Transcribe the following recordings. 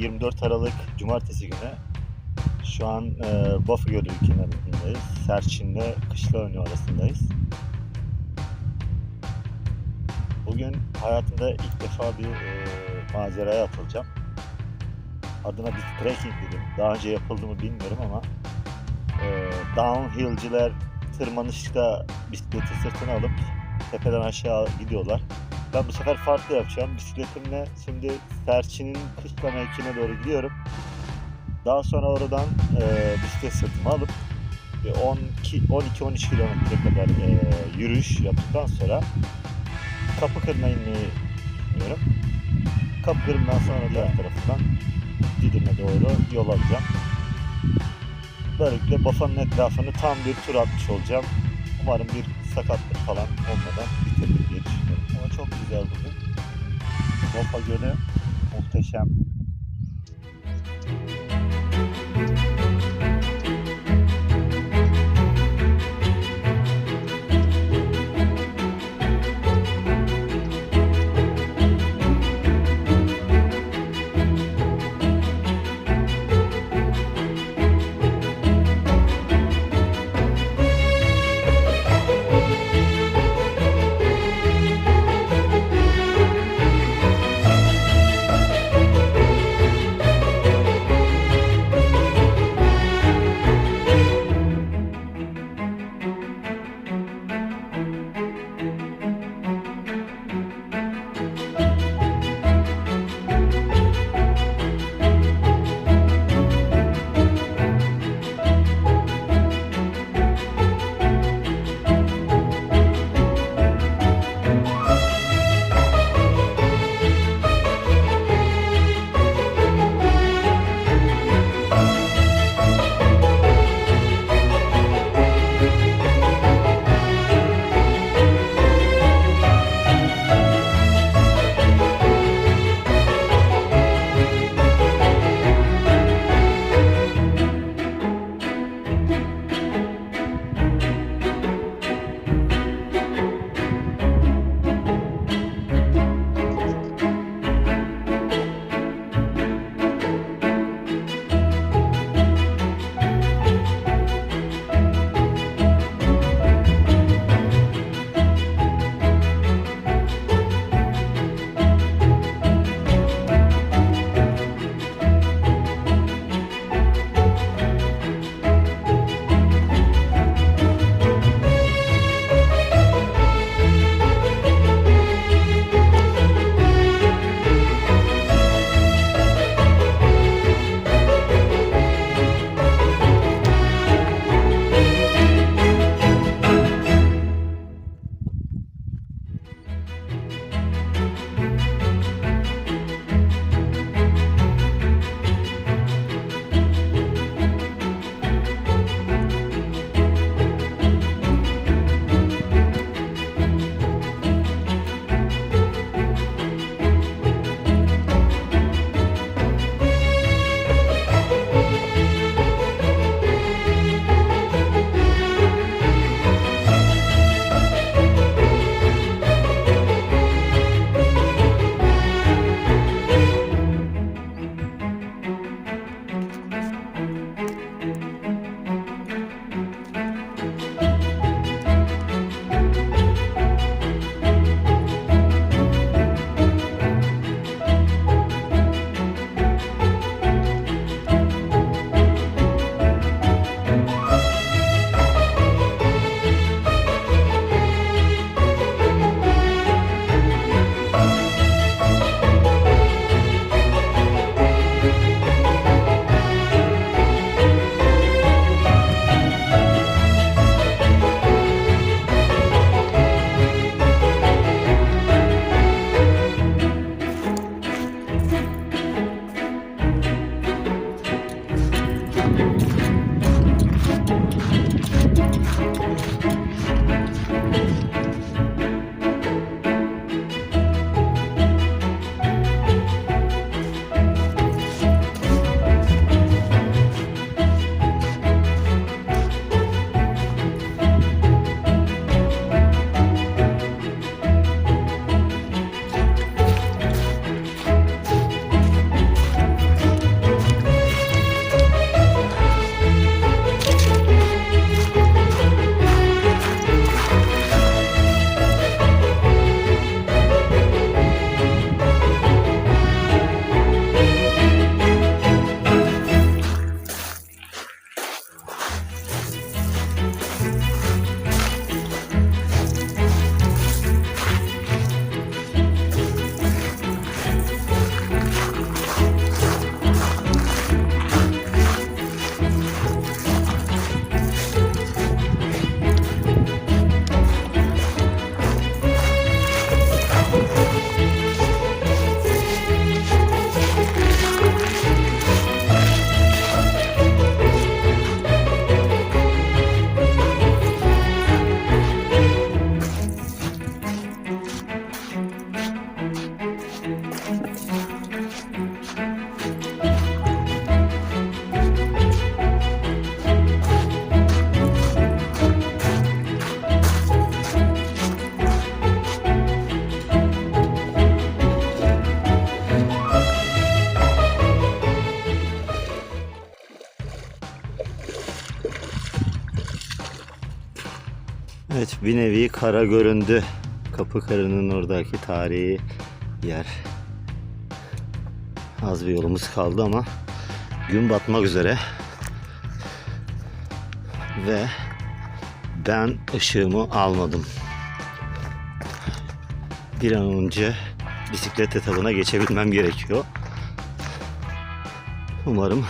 24 Aralık Cumartesi günü. Şu an e, Bafı Gölü kenarındayız. Serçin'le Kışla Önü arasındayız. Bugün hayatımda ilk defa bir e, maceraya atılacağım. Adına bir trekking dedim. Daha önce yapıldı mı bilmiyorum ama e, downhill'ciler tırmanışta bisikleti sırtına alıp tepeden aşağı gidiyorlar. Ben bu sefer farklı yapacağım. Bisikletimle şimdi Serçin'in kışla mevkine doğru gidiyorum. Daha sonra oradan e, bisiklet sırtıma alıp 12-13 kilometre kadar e, yürüyüş yaptıktan sonra Kapıkırı'na inmeyi düşünüyorum. Kapıkırı'ndan sonra diğer tarafından Didim'e doğru yol alacağım. Böylelikle Bafa'nın etrafını tam bir tur atmış olacağım. Umarım bir sakatlık falan olmadan bitiririm diye düşünüyorum. Ama çok güzel bugün. Bafa Gölü muhteşem. Bir nevi kara göründü. Kapı Karı'nın oradaki tarihi yer. Az bir yolumuz kaldı ama gün batmak üzere. Ve ben ışığımı almadım. Bir an önce bisiklet etabına geçebilmem gerekiyor. Umarım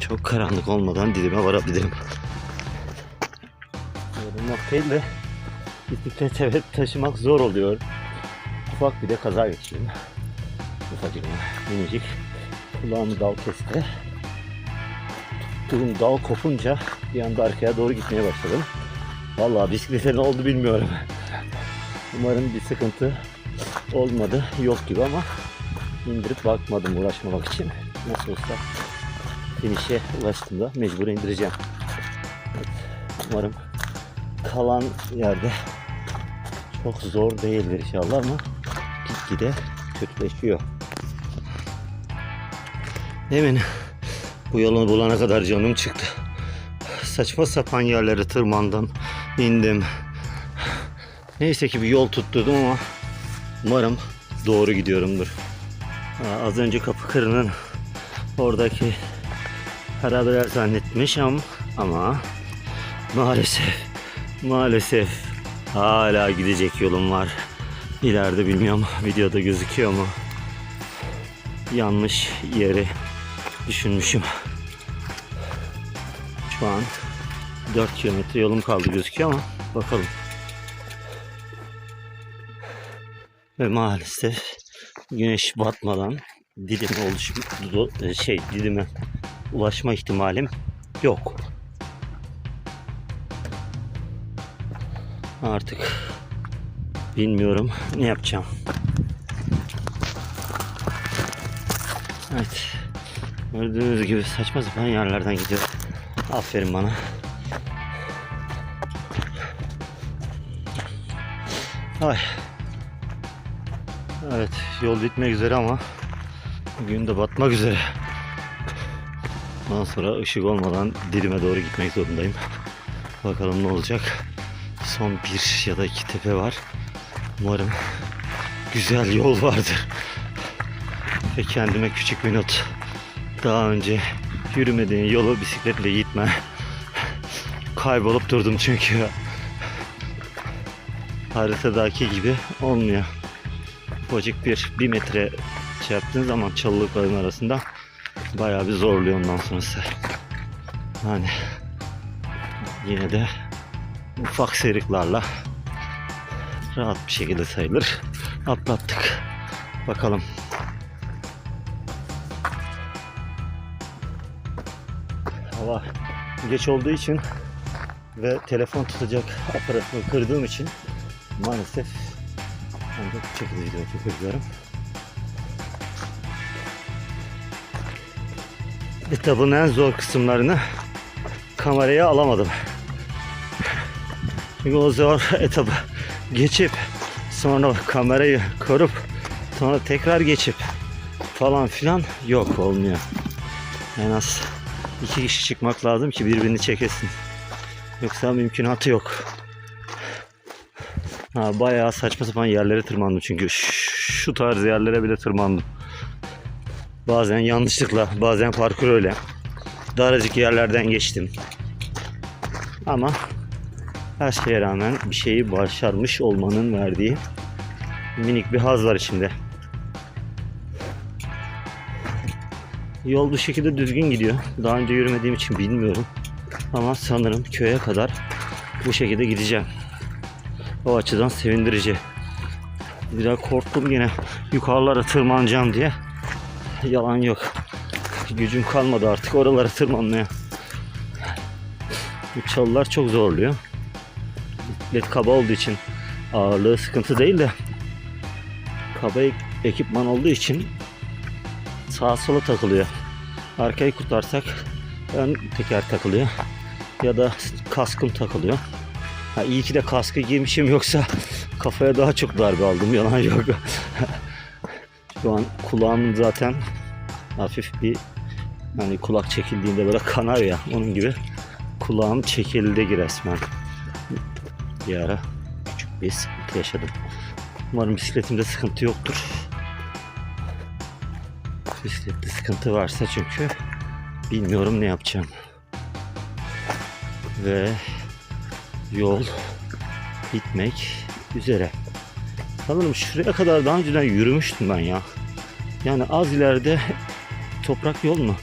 çok karanlık olmadan dilime varabilirim. Yorulmak değil de bisiklet evet taşımak zor oluyor. Ufak bir de kaza geçirdim. Ufacık minicik. Kulağımı dal kesti. Tuttuğum dal kopunca bir anda arkaya doğru gitmeye başladım. Vallahi bisiklete ne oldu bilmiyorum. Umarım bir sıkıntı olmadı. Yok gibi ama indirip bakmadım uğraşmamak için. Nasıl olsa finişe ulaştığımda mecbur indireceğim. Evet, umarım kalan yerde çok zor değildir inşallah ama gitgide kötüleşiyor. Demin bu yolu bulana kadar canım çıktı. Saçma sapan yerlere tırmandım, indim. Neyse ki bir yol tutturdum ama umarım doğru gidiyorumdur. Az önce kapı kırının oradaki harabeler zannetmişim ama maalesef maalesef hala gidecek yolum var. İleride bilmiyorum videoda gözüküyor mu? Yanlış yeri düşünmüşüm. Şu an 4 kilometre yolum kaldı gözüküyor ama bakalım. Ve maalesef güneş batmadan dilime oluşum do- şey dilime ulaşma ihtimalim yok. Artık bilmiyorum ne yapacağım. Evet. Gördüğünüz gibi saçma sapan yerlerden gidiyor. Aferin bana. Ay. Evet yol bitmek üzere ama gün de batmak üzere. Ondan sonra ışık olmadan dilime doğru gitmek zorundayım. Bakalım ne olacak. Son bir ya da iki tepe var. Umarım güzel yol vardır. Ve kendime küçük bir not. Daha önce yürümediğin yolu bisikletle gitme. Kaybolup durdum çünkü. Haritadaki gibi olmuyor. Ufacık bir, bir metre şey zaman çalılıkların arasında bayağı bir zorluyor ondan sonrası. Yani yine de ufak seriklarla rahat bir şekilde sayılır. Atlattık. Bakalım. Hava geç olduğu için ve telefon tutacak aparatını kırdığım için maalesef ancak bu şekilde video çekebiliyorum. Etabın en zor kısımlarını kameraya alamadım. Zor etabı geçip sonra kamerayı korup sonra tekrar geçip falan filan yok olmuyor. En az iki kişi çıkmak lazım ki birbirini çekesin. Yoksa mümkünatı yok. Ha, bayağı saçma sapan yerlere tırmandım çünkü şu tarz yerlere bile tırmandım. Bazen yanlışlıkla, bazen parkur öyle. Daracık yerlerden geçtim. Ama her şeye rağmen bir şeyi başarmış olmanın verdiği minik bir haz var içinde. Yol bu şekilde düzgün gidiyor. Daha önce yürümediğim için bilmiyorum. Ama sanırım köye kadar bu şekilde gideceğim. O açıdan sevindirici. Biraz korktum yine yukarılara tırmanacağım diye. Yalan yok. Gücüm kalmadı artık oralara tırmanmaya. Bu çalılar çok zorluyor. Led kaba olduğu için ağırlığı sıkıntı değil de kaba ek- ekipman olduğu için sağa sola takılıyor. Arkayı kurtarsak ön teker takılıyor. Ya da kaskım takılıyor. Ha, iyi ki de kaskı giymişim yoksa kafaya daha çok darbe aldım yalan yok. Şu an kulağımın zaten hafif bir hani kulak çekildiğinde böyle kanar ya onun gibi kulağım çekildi resmen. Bir ara küçük bir sıkıntı yaşadım. Umarım bisikletimde sıkıntı yoktur. Bisiklette sıkıntı varsa çünkü bilmiyorum ne yapacağım. Ve yol bitmek üzere. Sanırım şuraya kadar daha önceden yürümüştüm ben ya. Yani az ileride toprak yol mu?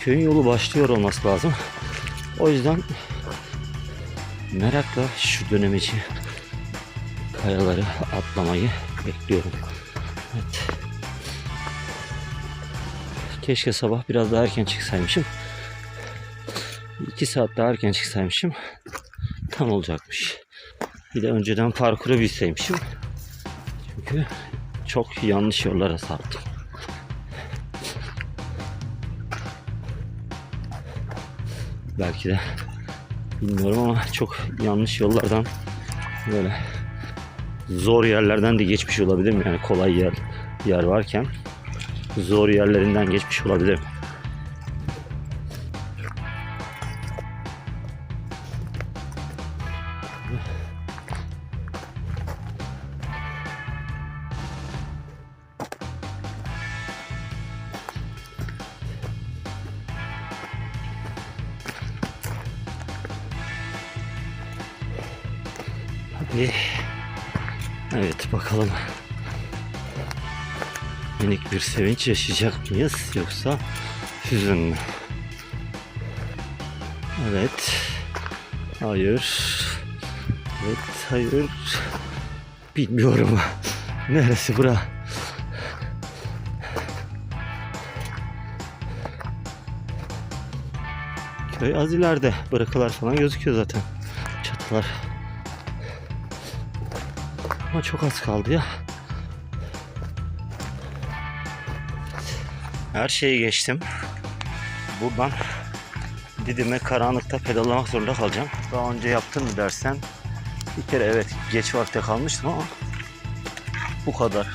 Köyün yolu başlıyor olması lazım. O yüzden merakla şu dönemeci kayaları atlamayı bekliyorum. Evet. Keşke sabah biraz daha erken çıksaymışım. 2 saat daha erken çıksaymışım. Tam olacakmış. Bir de önceden parkuru bilseymişim. Çünkü çok yanlış yollara saptım. Belki de bilmiyorum ama çok yanlış yollardan böyle zor yerlerden de geçmiş olabilirim. Yani kolay yer yer varken zor yerlerinden geçmiş olabilirim. Bir sevinç yaşayacak mıyız yoksa hüzün mü? Evet. Hayır. Evet hayır. Bilmiyorum. Neresi bura? Köy az ileride. Bırakılar falan gözüküyor zaten. Çatılar. Ama çok az kaldı ya. Her şeyi geçtim. Buradan Didim'e karanlıkta pedallamak zorunda kalacağım. Daha önce yaptın mı dersen bir kere evet geç vakte kalmıştım ama bu kadar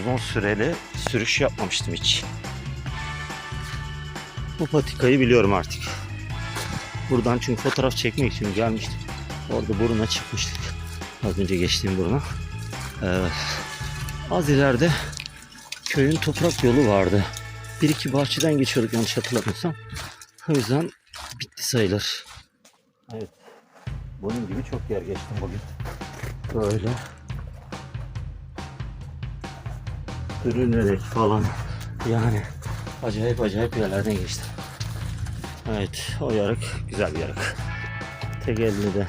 uzun süreli sürüş yapmamıştım hiç. Bu patikayı biliyorum artık. Buradan çünkü fotoğraf çekmek için gelmiştik. Orada buruna çıkmıştık. Az önce geçtiğim buruna. Ee, az ileride köyün toprak yolu vardı. Bir iki bahçeden geçiyorduk yanlış hatırlamıyorsam. O yüzden bitti sayılır. Evet. Bunun gibi çok yer geçtim bugün. Böyle. Sürünerek falan. Yani acayip acayip yerlerden geçtim. Evet o yarık güzel bir yarık. Tek elini de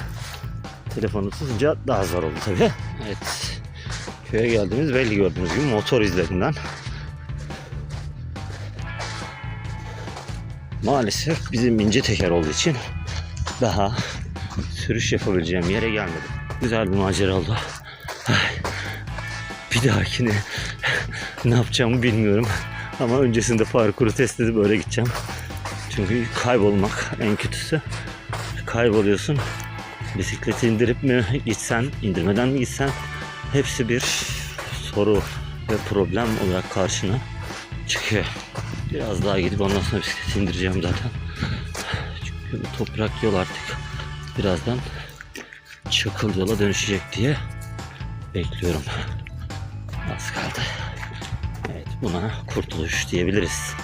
telefonu tutunca daha zor oldu tabii. Evet. Köye geldiğimiz belli gördüğünüz gibi motor izlerinden. Maalesef bizim ince teker olduğu için daha sürüş yapabileceğim yere gelmedim. Güzel bir macera oldu. Bir dahakine ne yapacağımı bilmiyorum. Ama öncesinde parkuru test edip öyle gideceğim. Çünkü kaybolmak en kötüsü. Kayboluyorsun. Bisikleti indirip mi gitsen, indirmeden mi gitsen hepsi bir soru ve problem olarak karşına çıkıyor. Biraz daha gidip ondan sonra bisikleti indireceğim zaten. Çünkü bu toprak yol artık birazdan çakıl yola dönüşecek diye bekliyorum. Az kaldı. Evet buna kurtuluş diyebiliriz.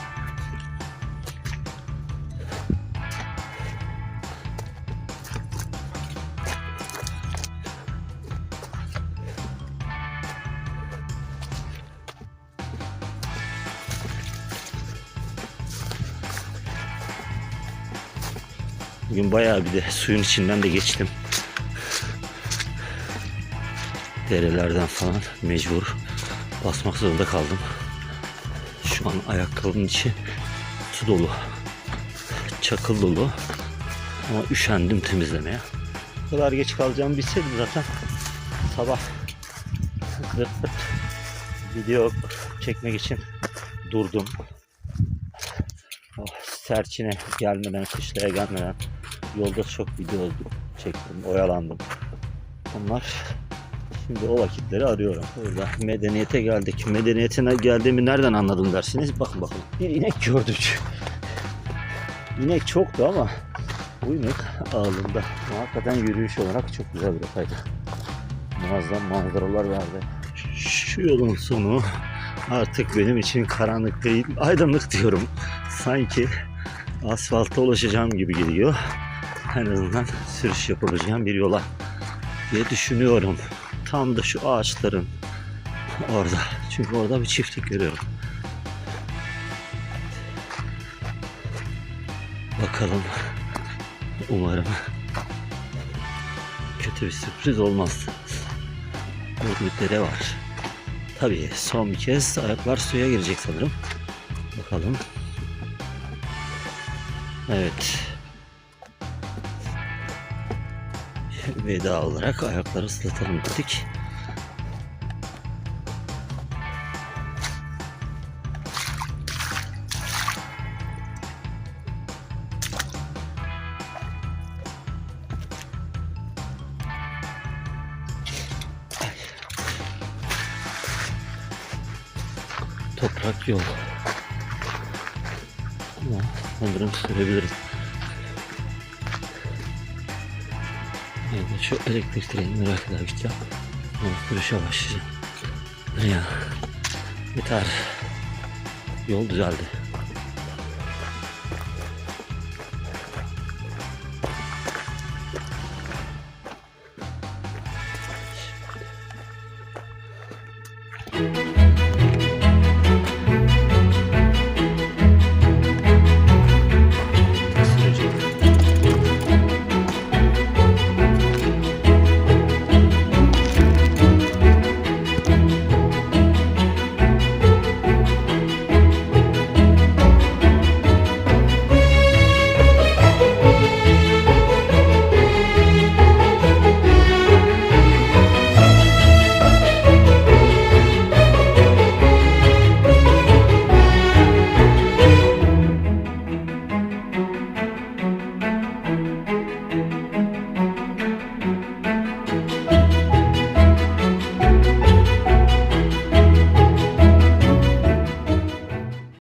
Bugün bayağı bir de suyun içinden de geçtim. Derelerden falan mecbur basmak zorunda kaldım. Şu an ayakkabının içi su dolu. Çakıl dolu. Ama üşendim temizlemeye. Bu kadar geç kalacağımı bilseydim zaten sabah zırt pırt video çekmek için durdum. Oh, Serçine gelmeden, kışlaya gelmeden yolda çok video çektim, oyalandım. Onlar şimdi o vakitleri arıyorum. Burada medeniyete geldik. Medeniyetine geldiğimi nereden anladım dersiniz? Bakın bakın. Bir inek gördük. İnek çoktu ama Uymak ağırlığında. Ama Hakikaten yürüyüş olarak çok güzel bir rotaydı. Muazzam manzaralar verdi. Şu yolun sonu artık benim için karanlık değil, aydınlık diyorum. Sanki asfalta ulaşacağım gibi geliyor. En azından sürüş yapabileceğim bir yola diye düşünüyorum. Tam da şu ağaçların orada. Çünkü orada bir çiftlik görüyorum. Bakalım. Umarım kötü bir sürpriz olmaz. Burada bir dere var. Tabii son bir kez ayaklar suya girecek sanırım. Bakalım. Evet. Veda olarak ayakları ıslatalım dedik. Toprak yol. Ama sanırım sürebiliriz. Şu elektrik trenini merak gideceğim. Sonra sürüşe başlayacağım. Ya. Yeter. Yol düzeldi.